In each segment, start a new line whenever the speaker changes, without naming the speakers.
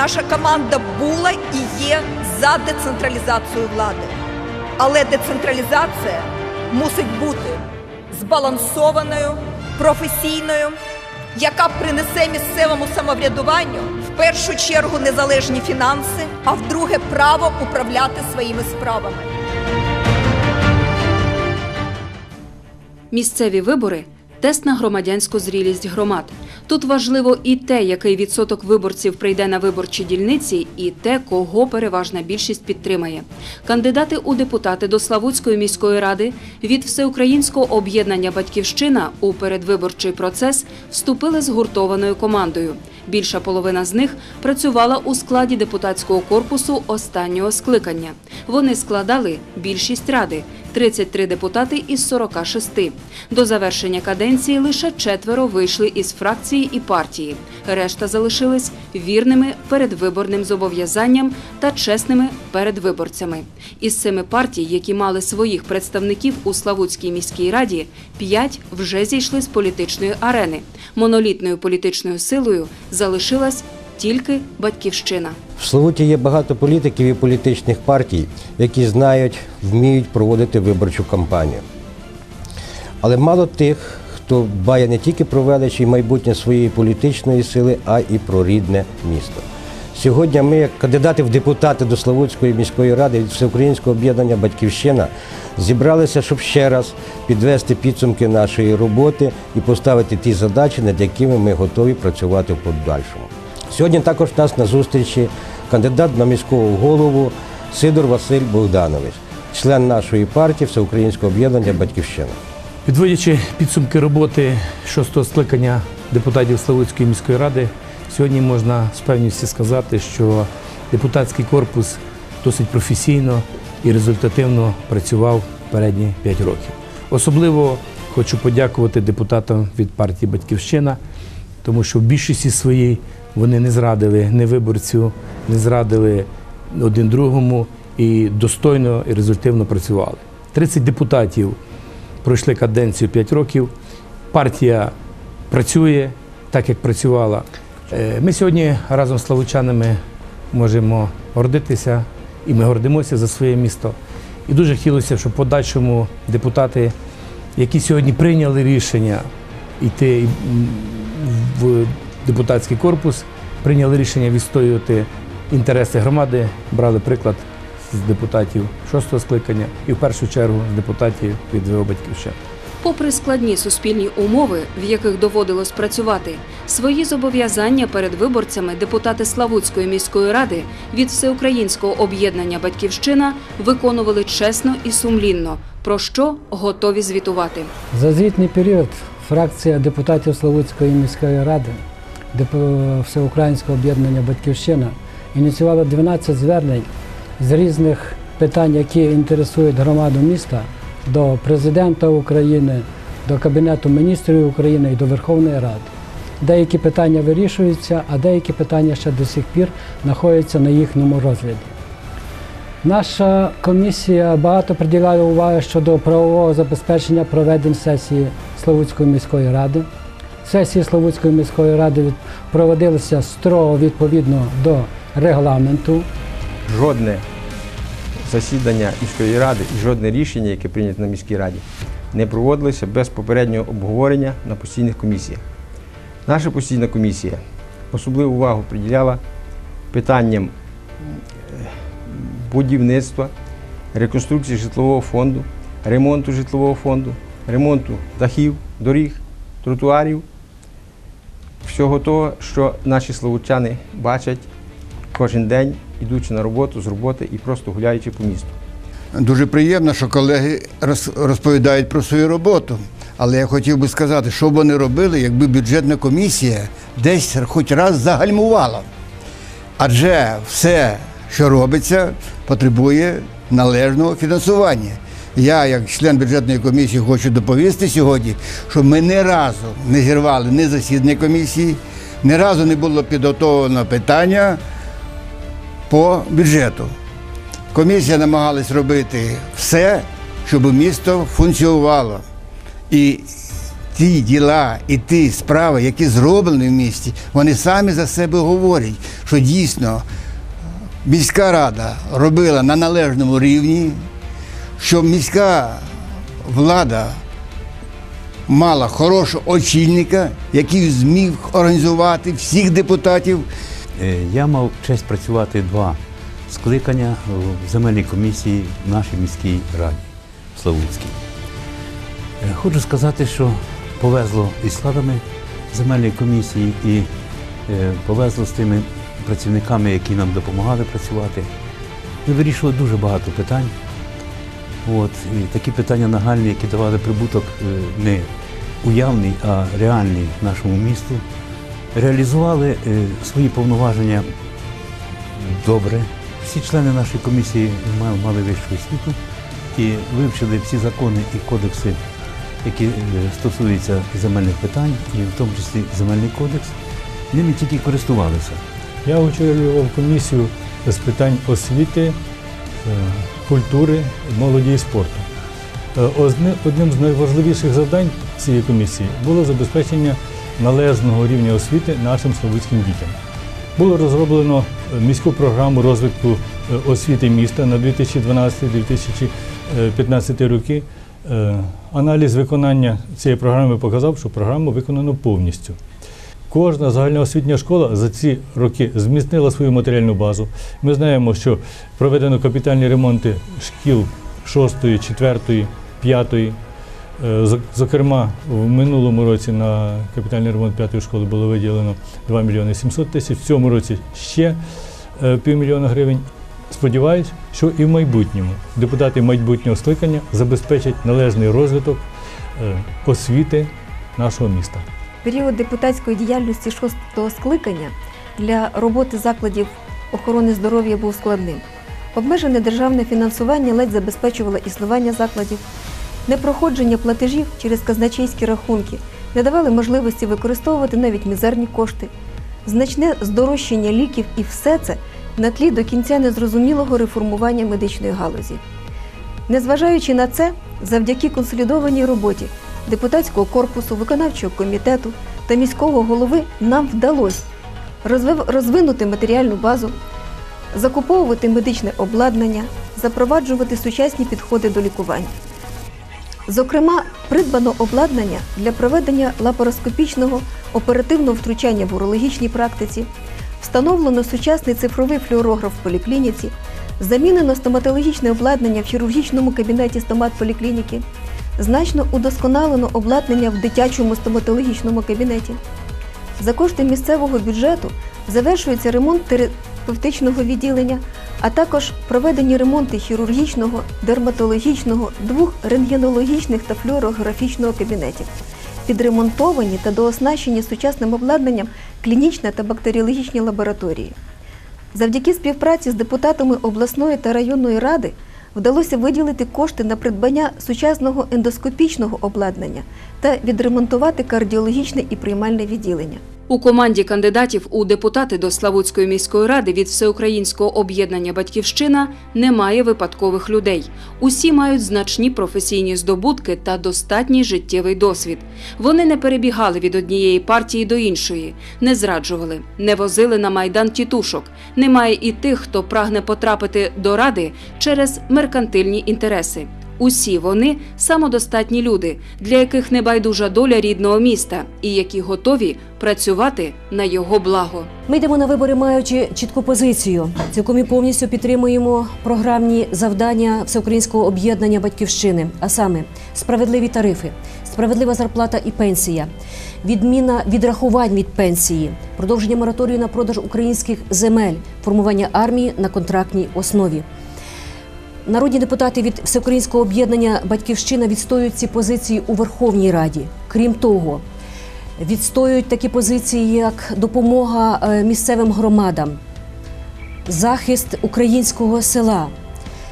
Наша команда була і є за децентралізацію влади. Але децентралізація мусить бути збалансованою, професійною, яка принесе місцевому самоврядуванню в першу чергу незалежні фінанси, а вдруге право управляти своїми справами.
Місцеві вибори тест на громадянську зрілість громад. Тут важливо і те, який відсоток виборців прийде на виборчі дільниці, і те, кого переважна більшість підтримає. Кандидати у депутати до Славутської міської ради від всеукраїнського об'єднання Батьківщина у передвиборчий процес вступили згуртованою командою. Більша половина з них працювала у складі депутатського корпусу останнього скликання. Вони складали більшість ради 33 депутати із 46. До завершення каденції лише четверо вийшли із фракції і партії. Решта залишились вірними передвиборним зобов'язанням та чесними перед виборцями. Із семи партій, які мали своїх представників у Славутській міській раді, п'ять вже зійшли з політичної арени. Монолітною політичною силою залишилась тільки батьківщина.
В Славуті є багато політиків і політичних партій, які знають, вміють проводити виборчу кампанію. Але мало тих, хто дбає не тільки про велич і майбутнє своєї політичної сили, а і про рідне місто. Сьогодні ми, як кандидати в депутати до Славутської міської ради від Всеукраїнського об'єднання Батьківщина, зібралися, щоб ще раз підвести підсумки нашої роботи і поставити ті задачі, над якими ми готові працювати в подальшому. Сьогодні також у нас на зустрічі кандидат на міського голову Сидор Василь Богданович, член нашої партії Всеукраїнського об'єднання Батьківщина.
Підводячи підсумки роботи шостого скликання депутатів Славутської міської ради, сьогодні можна з певністю сказати, що депутатський корпус досить професійно і результативно працював передні 5 років. Особливо хочу подякувати депутатам від партії Батьківщина, тому що в більшості своїй вони не зрадили не виборцю, не зрадили один другому і достойно і результативно працювали. 30 депутатів пройшли каденцію 5 років. Партія працює так, як працювала. Е, Ми сьогодні разом з славучанами можемо гордитися, і ми гордимося за своє місто. І дуже хотілося, щоб подальшому депутати, які сьогодні прийняли рішення йти в депутатський корпус, прийняли рішення відстоювати інтереси громади, брали приклад з депутатів шостого скликання і в першу чергу з депутатів від ВО Батьківщини.
Попри складні суспільні умови, в яких доводилось працювати, свої зобов'язання перед виборцями депутати Славутської міської ради від всеукраїнського об'єднання Батьківщина виконували чесно і сумлінно, про що готові звітувати.
За звітний період фракція депутатів Славутської міської ради Всеукраїнського об'єднання Батьківщина ініціювала 12 звернень з різних питань, які інтересують громаду міста до президента України, до Кабінету міністрів України і до Верховної Ради. Деякі питання вирішуються, а деякі питання ще до сих пір знаходяться на їхньому розгляді. Наша комісія багато приділяє уваги щодо правового забезпечення проведень сесії Славутської міської ради. Сесії Славутської міської ради проводилися строго відповідно до регламенту.
жодне засідання міської ради і жодне рішення, яке прийнято на міській раді, не проводилося без попереднього обговорення на постійних комісіях. Наша постійна комісія особливу увагу приділяла питанням е, будівництва, реконструкції житлового фонду, ремонту житлового фонду, ремонту дахів, доріг, тротуарів, всього того, що наші славутчани бачать кожен день, ідучи на роботу з роботи і просто гуляючи по місту.
Дуже приємно, що колеги розповідають про свою роботу. Але я хотів би сказати, що б вони робили, якби бюджетна комісія десь хоч раз загальмувала. Адже все, що робиться, потребує належного фінансування. Я, як член бюджетної комісії, хочу доповісти сьогодні, що ми ні разу не зірвали ні засідання комісії, ні разу не було підготовлено питання по бюджету. Комісія намагалась робити все, щоб місто функціонувало. І ті діла і ті справи, які зроблені в місті, вони самі за себе говорять, що дійсно міська рада робила на належному рівні, що міська влада мала хорошого очільника, який зміг організувати всіх депутатів.
Е, Я мав честь працювати два скликання в земельній комісії в нашій міській раді Славутській. Е, Хочу сказати, що повезло із складами земельної комісії і е, повезло з тими працівниками, які нам допомагали працювати. Ми вирішували дуже багато питань. От, і такі питання нагальні, які давали прибуток е, не уявний, а реальний нашому місту. Реалізували е, свої повноваження добре. Всі члени нашої комісії мали, вищу освіту і вивчили всі закони і кодекси, які е, стосуються земельних питань, і в тому числі земельний кодекс. Ними тільки користувалися.
Я очолював комісію з питань освіти, культури, молоді і спорту. Е, Одним з найважливіших завдань цієї комісії було забезпечення належного рівня освіти нашим славутським дітям. Було розроблено е, міську програму розвитку е, освіти міста на 2012-2015 роки. Аналіз виконання цієї програми показав, що програму виконано повністю. Кожна загальноосвітня школа за ці роки зміцнила свою матеріальну базу. Ми знаємо, що проведено капітальні ремонти шкіл 6, 4, 5. Е, Зокрема, в минулому році на капітальний ремонт п'ятої школи було виділено 2 мільйони 700 тисяч, в цьому році ще е, півмільйона гривень. Сподіваюсь, що і в майбутньому депутати майбутнього скликання забезпечать належний розвиток е, освіти нашого міста.
Період депутатської діяльності шостого скликання для роботи закладів охорони здоров'я був складним. Обмежене державне фінансування ледь забезпечувало існування закладів, непроходження платежів через казначейські рахунки не давали можливості використовувати навіть мізерні кошти, значне здорожчання ліків і все це на тлі до кінця незрозумілого реформування медичної галузі. Незважаючи на це, завдяки консолідованій роботі депутатського корпусу, виконавчого комітету та міського голови нам вдалося розвинути матеріальну базу, закуповувати медичне обладнання, запроваджувати сучасні підходи до лікування. Зокрема, придбано обладнання для проведення лапароскопічного оперативного втручання в урологічній практиці, встановлено сучасний цифровий флюорограф в поліклініці, замінено стоматологічне обладнання в хірургічному кабінеті стоматполіклініки, значно удосконалено обладнання в дитячому стоматологічному кабінеті. За кошти місцевого бюджету завершується ремонт терапевтичного відділення, а також проведені ремонти хірургічного, дерматологічного, двох рентгенологічних та флюорографічного кабінетів. Підремонтовані та дооснащені сучасним обладнанням клінічна та бактеріологічні лабораторії. Завдяки співпраці з депутатами обласної та районної ради вдалося виділити кошти на придбання сучасного ендоскопічного обладнання та відремонтувати кардіологічне і приймальне відділення.
У команді кандидатів у депутати до Славутської міської ради від Всеукраїнського об'єднання Батьківщина немає випадкових людей. Усі мають значні професійні здобутки та достатній життєвий досвід. Вони не перебігали від однієї партії до іншої, не зраджували, не возили на майдан тітушок. Немає і тих, хто прагне потрапити до ради через меркантильні інтереси. Усі вони самодостатні люди, для яких не байдужа доля рідного міста і які готові працювати на його благо.
Ми йдемо на вибори, маючи чітку позицію. Цілком і повністю підтримуємо програмні завдання всеукраїнського об'єднання батьківщини, а саме справедливі тарифи, справедлива зарплата і пенсія, відміна відрахувань від пенсії, продовження мораторію на продаж українських земель, формування армії на контрактній основі. Народні депутати від Всеукраїнського об'єднання Батьківщина відстоюють ці позиції у Верховній Раді. Крім того, відстоюють такі позиції, як допомога е, місцевим громадам, захист українського села,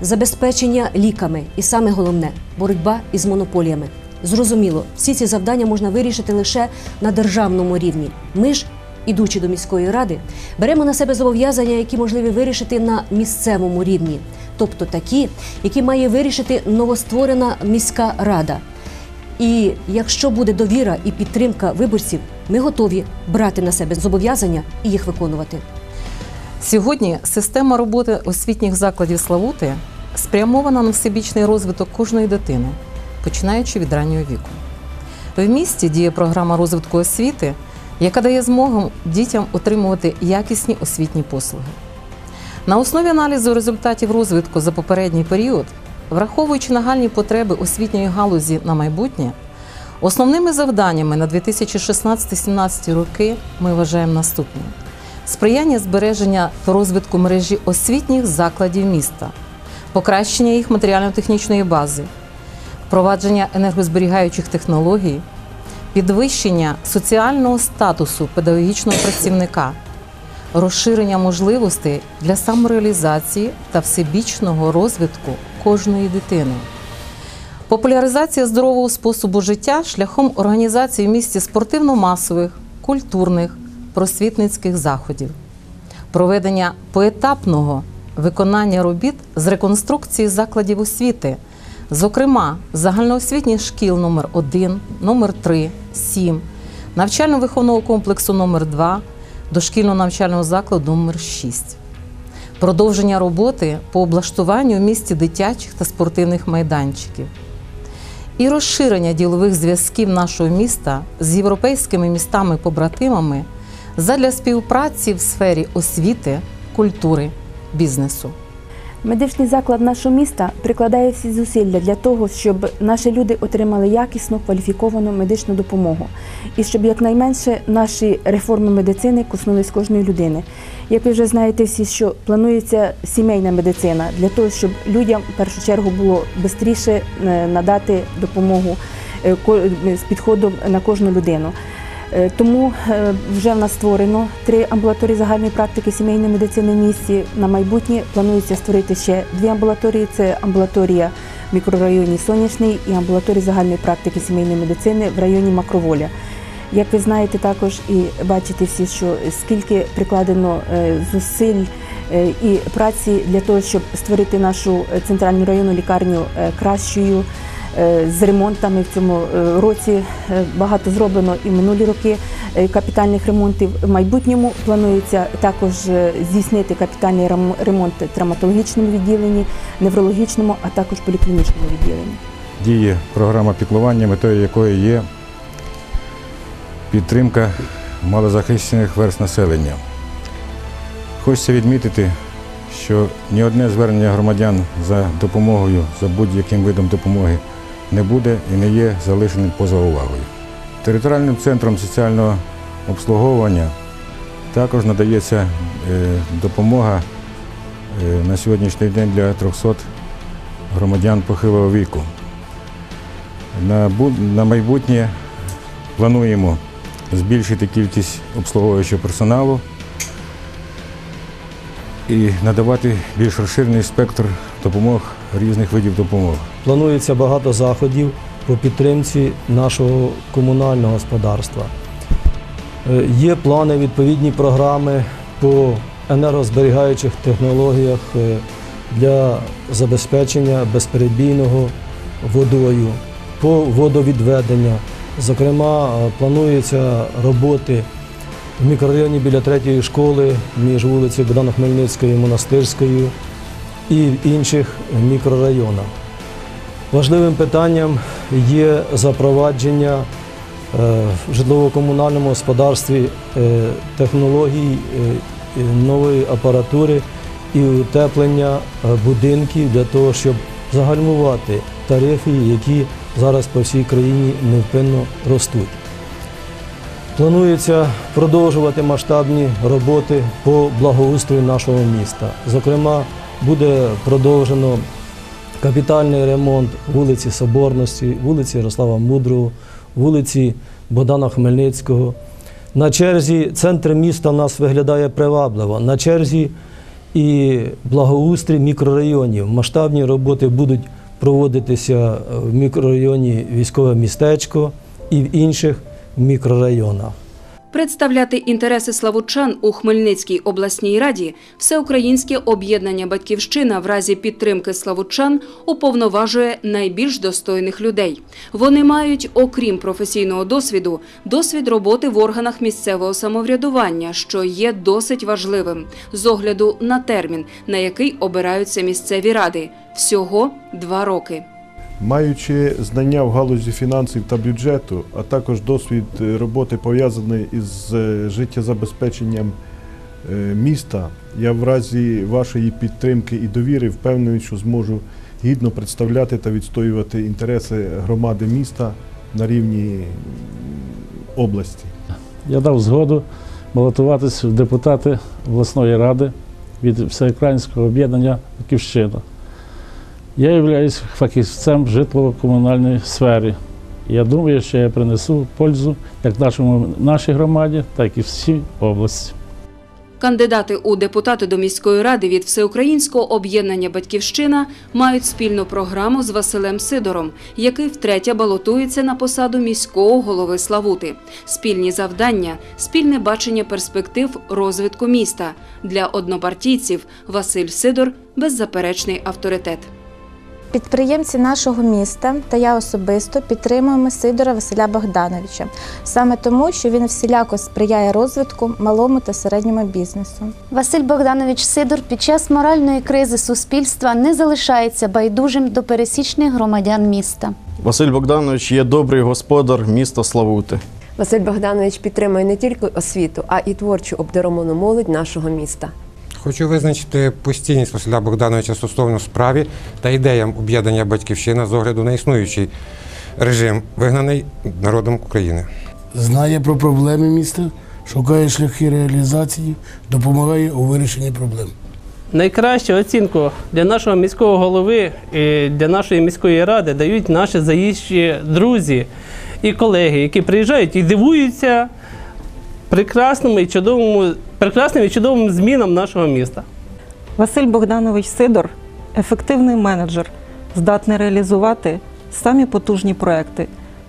забезпечення ліками і саме головне боротьба із монополіями. Зрозуміло, всі ці завдання можна вирішити лише на державному рівні. Ми ж, ідучи до міської ради, беремо на себе зобов'язання, які можливі вирішити на місцевому рівні, тобто такі, які має вирішити новостворена міська рада. І якщо буде довіра і підтримка виборців, ми готові брати на себе зобов'язання і їх виконувати.
Сьогодні система роботи освітніх закладів Славути спрямована на всебічний розвиток кожної дитини, починаючи від раннього віку. В місті діє програма розвитку освіти, яка дає змогу дітям отримувати якісні освітні послуги. На основі аналізу результатів розвитку за попередній період, враховуючи нагальні потреби освітньої галузі на майбутнє, основними завданнями на 2016-17 роки ми вважаємо наступне: сприяння збереження та розвитку мережі освітніх закладів міста, покращення їх матеріально-технічної бази, впровадження енергозберігаючих технологій, підвищення соціального статусу педагогічного працівника, розширення можливостей для самореалізації та всебічного розвитку кожної дитини. Популяризація здорового способу життя шляхом організації в місті спортивно-масових, культурних, просвітницьких заходів, проведення поетапного виконання робіт з реконструкції закладів освіти, зокрема загальноосвітніх шкіл номер 1 номер 3 7 навчально-виховного комплексу номер 2 дошкільного навчального закладу номер 6 продовження роботи по облаштуванню в місті дитячих та спортивних майданчиків і розширення ділових зв'язків нашого міста з європейськими містами-побратимами задля співпраці в сфері освіти, культури, бізнесу.
Медичний заклад нашого міста прикладає всі зусилля для того, щоб наші люди отримали якісну кваліфіковану медичну допомогу, і щоб якнайменше наші реформи медицини коснулись кожної людини. Як ви вже знаєте, всі, що планується сімейна медицина для того, щоб людям в першу чергу було швидше надати допомогу е, з підходом на кожну людину. Е, Тому е, вже в нас створено три амбулаторії загальної практики сімейної медицини в місті. На майбутнє планується створити ще дві амбулаторії: це амбулаторія в мікрорайоні Сонячний і амбулаторія загальної практики сімейної медицини в районі Макроволя. Як ви знаєте, також і бачите всі, що скільки прикладено е, зусиль і праці для того, щоб створити нашу центральну районну лікарню кращою. Е, З ремонтами в цьому е, році е, багато зроблено і минулі роки капітальних ремонтів. В майбутньому планується також здійснити капітальний рем- ремонт в травматологічному відділенні, неврологічному, а також поліклінічному відділенні.
діє програма піклування, метою якої є підтримка малозахищених верст населення. Хочеться відмітити, що ні одне звернення громадян за допомогою, за будь-яким видом допомоги не буде і не є залишеним поза увагою. Територіальним центром соціального обслуговування також надається е, допомога е, на сьогоднішній день для 300 громадян похилого віку. На, майбутнє плануємо збільшити кількість обслуговуючого персоналу і надавати більш розширений спектр допомог різних видів допомог.
Планується багато заходів по підтримці нашого комунального господарства. Е, Є плани, відповідні програми по енергозберігаючих технологіях е, для забезпечення безперебійного водою, по водовідведення. Зокрема, е, плануються роботи в мікрорайоні біля третьої школи між вулицею Богдана Хмельницькою і Монастирською і в інших мікрорайонах. Важливим питанням є запровадження е, в житлово-комунальному господарстві е, технологій е, нової апаратури і утеплення будинків для того, щоб загальмувати тарифи, які зараз по всій країні невпинно ростуть. Планується продовжувати масштабні роботи по благоустрою нашого міста. Зокрема, буде продовжено капітальний ремонт вулиці Соборності, вулиці Ярослава Мудрого, вулиці Богдана Хмельницького. На черзі центр міста в нас виглядає привабливо. На черзі і благоустрій мікрорайонів. Масштабні роботи будуть проводитися в мікрорайоні Військове містечко і в інших мікрорайонах.
Представляти інтереси славучан у Хмельницькій обласній раді Всеукраїнське об'єднання Батьківщина в разі підтримки славучан уповноважує найбільш достойних людей. Вони мають, окрім професійного досвіду, досвід роботи в органах місцевого самоврядування, що є досить важливим з огляду на термін, на який обираються місцеві ради всього два роки.
Маючи знання в галузі фінансів та бюджету, а також досвід е, роботи пов'язаний із е, життєзабезпеченням е, міста, я в разі вашої підтримки і довіри впевнений, що зможу гідно представляти та відстоювати інтереси громади міста на рівні області.
Я дав згоду балотуватися в депутати обласної ради від Всеукраїнського об'єднання Батьківщина. Я являюсь фахівцем в житлово-комунальній сфері. Я думаю, що я принесу пользу як нашому, нашій громаді, так і всій області.
Кандидати у депутати до міської ради від Всеукраїнського об'єднання Батьківщина мають спільну програму з Василем Сидором, який втретє балотується на посаду міського голови Славути. Спільні завдання, спільне бачення перспектив розвитку міста. Для однопартійців Василь Сидор беззаперечний авторитет.
Підприємці нашого міста та я особисто підтримуємо Сидора Василя Богдановича саме тому, що він всіляко сприяє розвитку малому та середньому бізнесу.
Василь Богданович Сидор під час моральної кризи суспільства не залишається байдужим до пересічних громадян міста.
Василь Богданович є добрий господар міста Славути.
Василь Богданович підтримує не тільки освіту, а і творчу обдаровану молодь нашого міста.
Хочу визначити постійність Василя Богдановича стосовно справі та ідеям об'єднання Батьківщина з огляду на існуючий режим, вигнаний народом України.
Знає про проблеми міста, шукає шляхи реалізації, допомагає у вирішенні проблем.
Найкращу оцінку для нашого міського голови і для нашої міської ради дають наші заїжджі друзі і колеги, які приїжджають і дивуються прекрасному і чудовому, прекрасним і чудовим змінам нашого міста.
Василь Богданович Сидор ефективний менеджер, здатний реалізувати самі потужні проекти.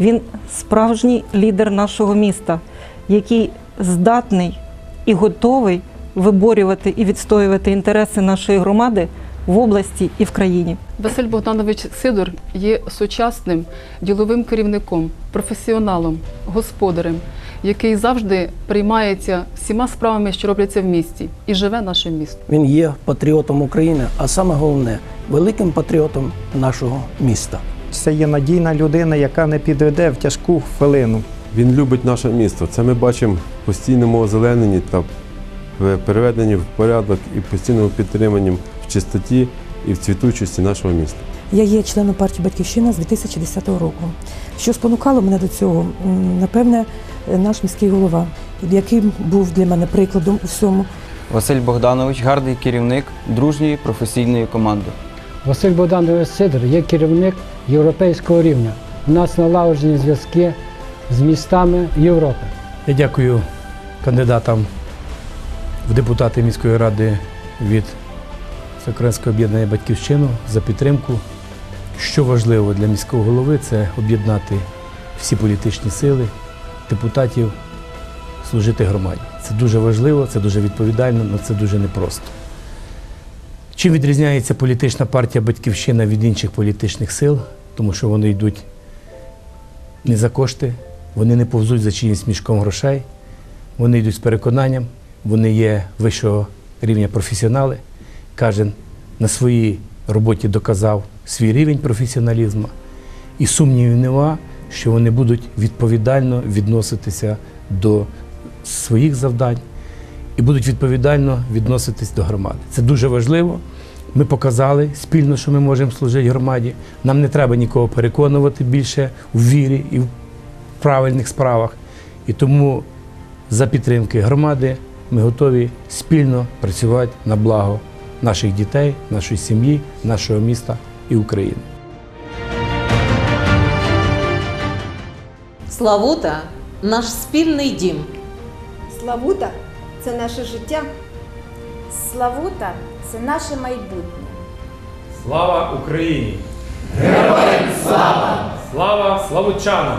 Він справжній лідер нашого міста, який здатний і готовий виборювати і відстоювати інтереси нашої громади в області і в країні.
Василь Богданович Сидор є сучасним діловим керівником, професіоналом, господарем, який завжди приймається всіма справами, що робляться в місті, і живе наше місто.
Він є патріотом України, а саме головне великим патріотом нашого міста.
Це є надійна людина, яка не підведе в тяжку хвилину.
Він любить наше місто. Це ми бачимо в постійному озелененні та переведенні в порядок і постійному підтриманні в чистоті і в цвітучості нашого міста.
Я є членом партії Батьківщина з 2010 року. Що спонукало мене до цього? Напевне, наш міський голова, який був для мене прикладом у всьому.
Василь Богданович гарний керівник дружньої професійної команди.
Василь Богданович Сидор є керівник європейського рівня. У нас налагоджені зв'язки з містами Європи.
Я дякую кандидатам в депутати міської ради від Всеукраїнського об'єднання Батьківщину за підтримку. Що важливо для міського голови це об'єднати всі політичні сили, депутатів, служити громаді. Це дуже важливо, це дуже відповідально, але це дуже непросто. Чим відрізняється політична партія Батьківщина від інших політичних сил, тому що вони йдуть не за кошти, вони не повзуть за чиїмсь мішком грошей, вони йдуть з переконанням, вони є вищого рівня професіонали. Кожен на своїй роботі доказав свій рівень професіоналізму. І сумнівів нема, що вони будуть відповідально відноситися до своїх завдань і будуть відповідально відноситись до громади. Це дуже важливо. Ми показали спільно, що ми можемо служити громаді. Нам не треба нікого переконувати більше у вірі і в правильних справах. І тому за підтримки громади ми готові спільно працювати на благо наших дітей, нашої сім'ї, нашого міста і України.
Славута наш спільний дім.
Славута це наше життя. Славута це наше майбутнє.
Слава Україні!
Героям слава!
Слава славучанам!